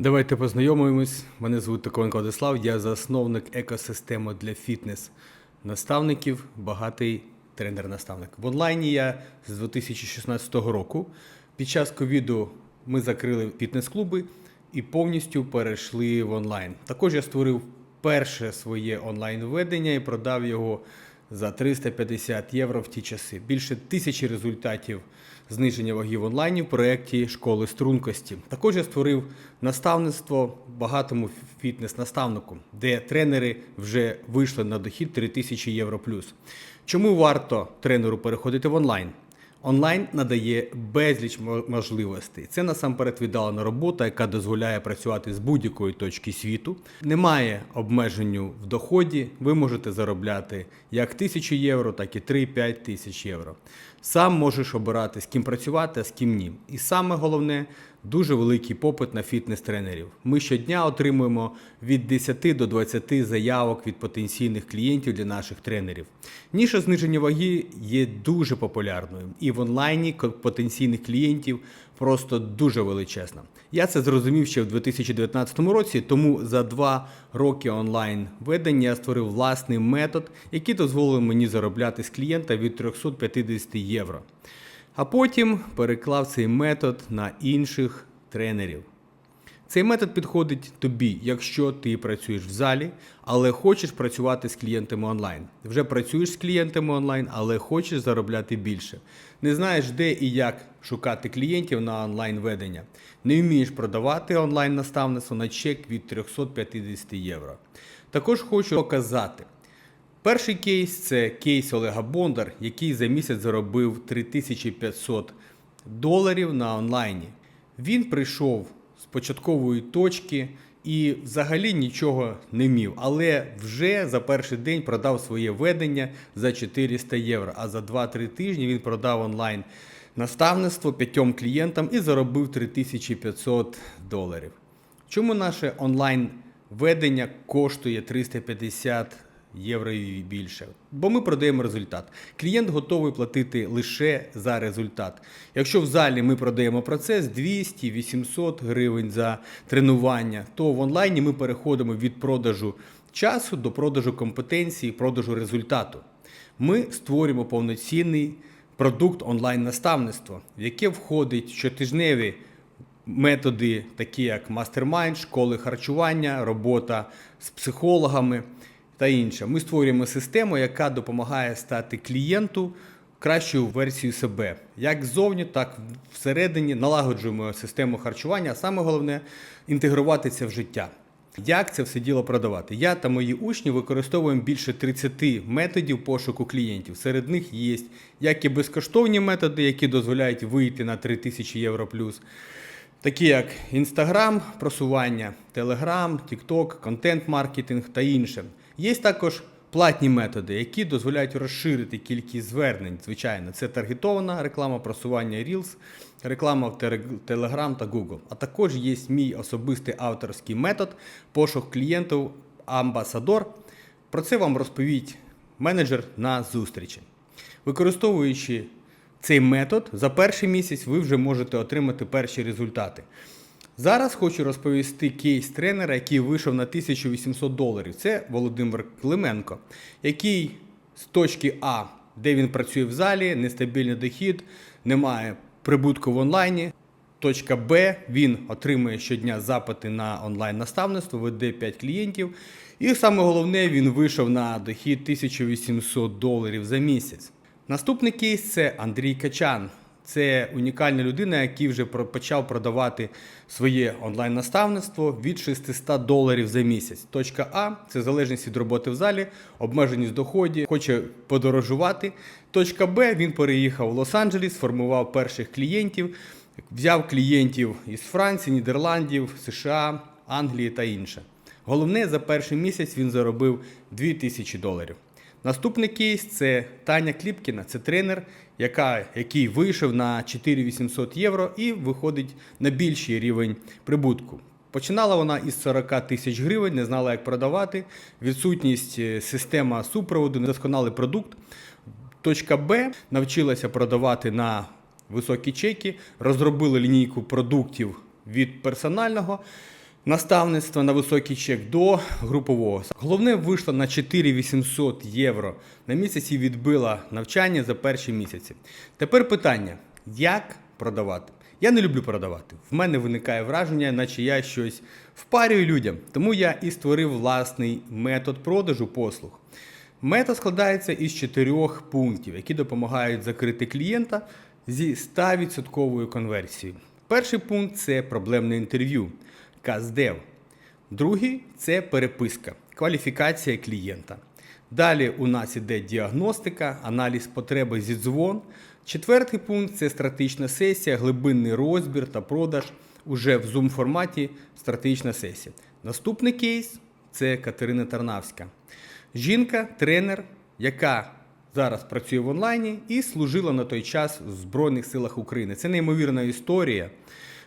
Давайте познайомимось. Мене звуть Токонко Владислав, я засновник екосистеми для фітнес-наставників, багатий тренер-наставник. В онлайні я з 2016 року. Під час ковіду ми закрили фітнес-клуби і повністю перейшли в онлайн. Також я створив перше своє онлайн-введення і продав його за 350 євро в ті часи. Більше тисячі результатів зниження вагів онлайні в проєкті школи стрункості. Також я створив наставництво багатому фітнес-наставнику, де тренери вже вийшли на дохід 3000 євро плюс. Чому варто тренеру переходити в онлайн? Онлайн надає безліч можливостей. Це насамперед віддалена робота, яка дозволяє працювати з будь-якої точки світу. Немає обмеженню в доході. Ви можете заробляти як тисячу євро, так і 3-5 тисяч євро. Сам можеш обирати, з ким працювати, а з ким ні. І саме головне дуже великий попит на фітнес-тренерів. Ми щодня отримуємо від 10 до 20 заявок від потенційних клієнтів для наших тренерів. Ніша зниження ваги є дуже популярною, і в онлайні потенційних клієнтів просто дуже величезна. Я це зрозумів ще в 2019 році, тому за два роки онлайн ведення я створив власний метод, який дозволив мені заробляти з клієнта від 350 євро. А потім переклав цей метод на інших тренерів. Цей метод підходить тобі, якщо ти працюєш в залі, але хочеш працювати з клієнтами онлайн. Вже працюєш з клієнтами онлайн, але хочеш заробляти більше. Не знаєш, де і як шукати клієнтів на онлайн ведення. Не вмієш продавати онлайн наставництво на чек від 350 євро. Також хочу показати. Перший кейс це кейс Олега Бондар, який за місяць заробив 3500 доларів на онлайні. Він прийшов з початкової точки і взагалі нічого не мів, але вже за перший день продав своє ведення за 400 євро. А за 2-3 тижні він продав онлайн наставництво п'ятьом клієнтам і заробив 3500 доларів. Чому наше онлайн ведення коштує 350 євро і більше? Бо ми продаємо результат. Клієнт готовий платити лише за результат. Якщо в залі ми продаємо процес 200-800 гривень за тренування, то в онлайні ми переходимо від продажу часу до продажу компетенції, продажу результату. Ми створюємо повноцінний продукт онлайн-наставництва, в яке входить щотижневі методи, такі як мастермайнд, школи харчування, робота з психологами та інше. Ми створюємо систему, яка допомагає стати клієнту кращою версією себе. Як ззовні, так всередині налагоджуємо систему харчування, а саме головне інтегрувати це в життя. Як це все діло продавати? Я та мої учні використовуємо більше 30 методів пошуку клієнтів. Серед них є як і безкоштовні методи, які дозволяють вийти на 3000 євро плюс, такі як Instagram, просування, Telegram, TikTok, контент-маркетинг та інше. Є також платні методи, які дозволяють розширити кількість звернень. Звичайно, це таргетована реклама, просування Reels, реклама в Telegram та Google. А також є мій особистий авторський метод пошук клієнтів Амбасадор. Про це вам розповість менеджер на зустрічі. Використовуючи цей метод, за перший місяць ви вже можете отримати перші результати. Зараз хочу розповісти кейс тренера, який вийшов на 1800 доларів. Це Володимир Клименко, який з точки А, де він працює в залі, нестабільний дохід, немає прибутку в онлайні. Точка Б, він отримує щодня запити на онлайн-наставництво, веде 5 клієнтів. І саме головне, він вийшов на дохід 1800 доларів за місяць. Наступний кейс це Андрій Качан. Це унікальна людина, який вже почав продавати своє онлайн-наставництво від 600 доларів за місяць. Точка А це залежність від роботи в залі, обмеженість доходів, хоче подорожувати. Точка Б він переїхав в Лос-Анджелес, сформував перших клієнтів, взяв клієнтів із Франції, Нідерландів, США, Англії та інше. Головне, за перший місяць він заробив 2000 доларів. Наступний кейс це Таня Кліпкіна, це тренер, яка, який вийшов на 4800 євро і виходить на більший рівень прибутку. Починала вона із 40 тисяч гривень, не знала, як продавати, відсутність е, система супроводу, недосконалий продукт. Точка Б навчилася продавати на високі чеки, розробили лінійку продуктів від персонального Наставництво на високий чек до групового. Головне вийшло на 4800 євро на місяць і відбила навчання за перші місяці. Тепер питання: як продавати? Я не люблю продавати. В мене виникає враження, наче я щось впарюю людям. Тому я і створив власний метод продажу послуг. Метод складається із чотирьох пунктів, які допомагають закрити клієнта зі 100% конверсією. Перший пункт це проблемне інтерв'ю, каздев. Другий це переписка, кваліфікація клієнта. Далі у нас іде діагностика, аналіз потреби зі дзвон. Четвертий пункт це стратегічна сесія, глибинний розбір та продаж уже в Zoom форматі стратегічна сесія. Наступний кейс це Катерина Тарнавська. Жінка, тренер, яка зараз працює в онлайні і служила на той час в Збройних силах України. Це неймовірна історія,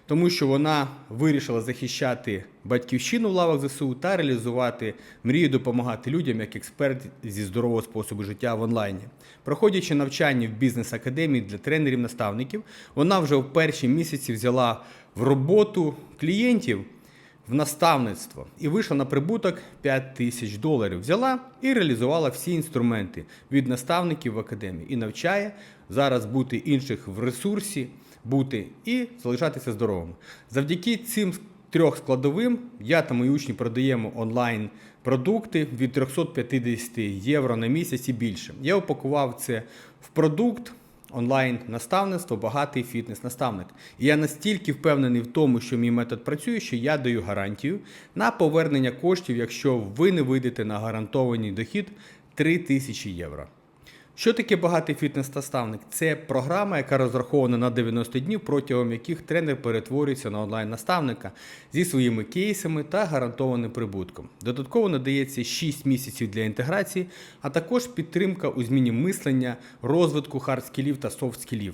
тому що вона вирішила захищати батьківщину в лавах ЗСУ та реалізувати мрію допомагати людям як експерт зі здорового способу життя в онлайні. Проходячи навчання в бізнес-академії для тренерів-наставників, вона вже в перші місяці взяла в роботу клієнтів в наставництво і вийшла на прибуток 5 тисяч доларів. Взяла і реалізувала всі інструменти від наставників в академії і навчає зараз бути інших в ресурсі, бути і залишатися здоровими. Завдяки цим трьох складовим я та мої учні продаємо онлайн продукти від 350 євро на місяць і більше. Я упакував це в продукт онлайн-наставництво, багатий фітнес-наставник. І я настільки впевнений в тому, що мій метод працює, що я даю гарантію на повернення коштів, якщо ви не вийдете на гарантований дохід 3000 євро. Що таке багатий фітнес-наставник? Це програма, яка розрахована на 90 днів, протягом яких тренер перетворюється на онлайн-наставника зі своїми кейсами та гарантованим прибутком. Додатково надається 6 місяців для інтеграції, а також підтримка у зміні мислення, розвитку хард-скілів та софт-скілів.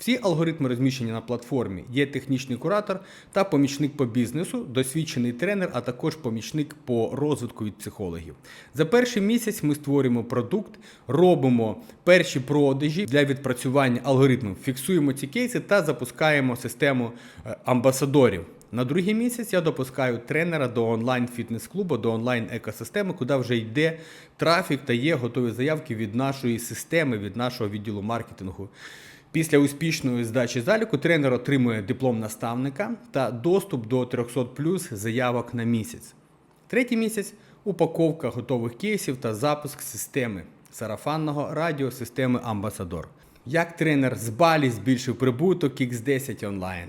Всі алгоритми розміщені на платформі. Є технічний куратор та помічник по бізнесу, досвідчений тренер, а також помічник по розвитку від психологів. За перший місяць ми створюємо продукт, робимо перші продажі для відпрацювання алгоритмів, фіксуємо ці кейси та запускаємо систему е, амбасадорів. На другий місяць я допускаю тренера до онлайн фітнес-клубу, до онлайн екосистеми, куди вже йде трафік та є готові заявки від нашої системи, від нашого відділу маркетингу. Після успішної здачі заліку тренер отримує диплом наставника та доступ до 300 плюс заявок на місяць. Третій місяць упаковка готових кейсів та запуск системи сарафанного радіо системи Амбасадор. Як тренер з Балі збільшив прибуток X10 онлайн.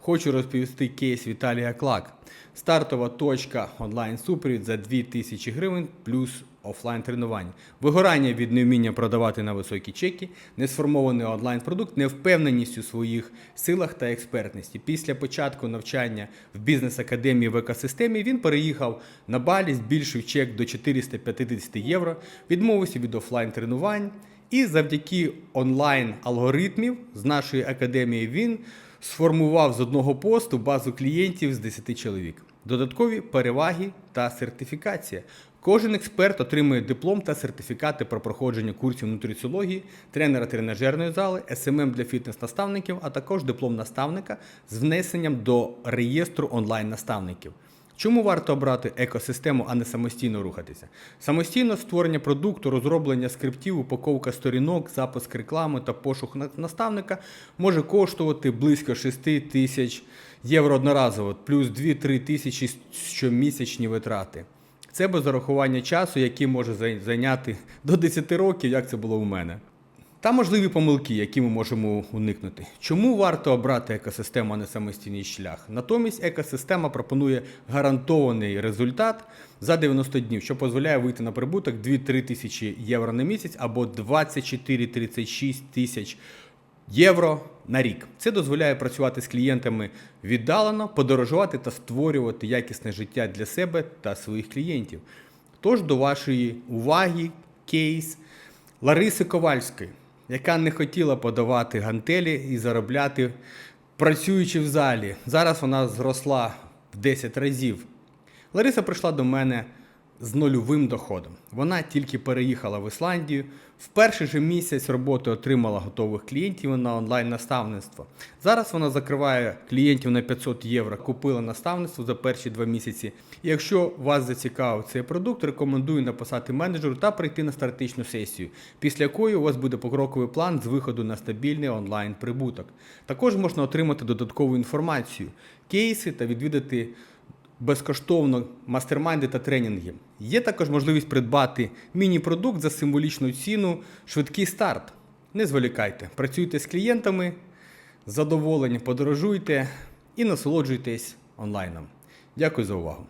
Хочу розповісти кейс Віталія Клак. Стартова точка онлайн супровід за 2000 гривень плюс офлайн тренування. Вигорання від невміння продавати на високі чеки, несформований онлайн продукт, невпевненість у своїх силах та експертності. Після початку навчання в бізнес-академії в екосистемі він переїхав на Балі, збільшив чек до 450 євро, відмовився від офлайн тренувань. І завдяки онлайн алгоритмів з нашої академії він сформував з одного посту базу клієнтів з 10 чоловік. Додаткові переваги та сертифікація. Кожен експерт отримує диплом та сертифікати про проходження курсів нутриціології, тренера тренажерної зали, СММ для фітнес-наставників, а також диплом наставника з внесенням до реєстру онлайн-наставників. Чому варто обрати екосистему, а не самостійно рухатися? Самостійно створення продукту, розроблення скриптів, упаковка сторінок, запуск реклами та пошук на- наставника може коштувати близько 6 тисяч євро одноразово, плюс 2-3 тисячі щомісячні витрати. Це без зарахування часу, який може зайняти до 10 років, як це було у мене. Та можливі помилки, які ми можемо уникнути. Чому варто обрати екосистему, а не самостійний шлях? Натомість екосистема пропонує гарантований результат за 90 днів, що дозволяє вийти на прибуток 2-3 тисячі євро на місяць або 24-36 тисяч євро на рік. Це дозволяє працювати з клієнтами віддалено, подорожувати та створювати якісне життя для себе та своїх клієнтів. Тож до вашої уваги кейс Лариси Ковальської, яка не хотіла подавати гантелі і заробляти, працюючи в залі. Зараз вона зросла в 10 разів. Лариса прийшла до мене з нульовим доходом. Вона тільки переїхала в Ісландію. В перший же місяць роботи отримала готових клієнтів на онлайн наставництво. Зараз вона закриває клієнтів на 500 євро. Купила наставництво за перші два місяці. Якщо вас зацікавив цей продукт, рекомендую написати менеджеру та прийти на стратегічну сесію, після якої у вас буде покроковий план з виходу на стабільний онлайн прибуток. Також можна отримати додаткову інформацію, кейси та відвідати безкоштовно мастермайди та тренінги. Є також можливість придбати міні-продукт за символічну ціну, швидкий старт. Не зволікайте, працюйте з клієнтами, задоволені подорожуйте і насолоджуйтесь онлайном. Дякую за увагу.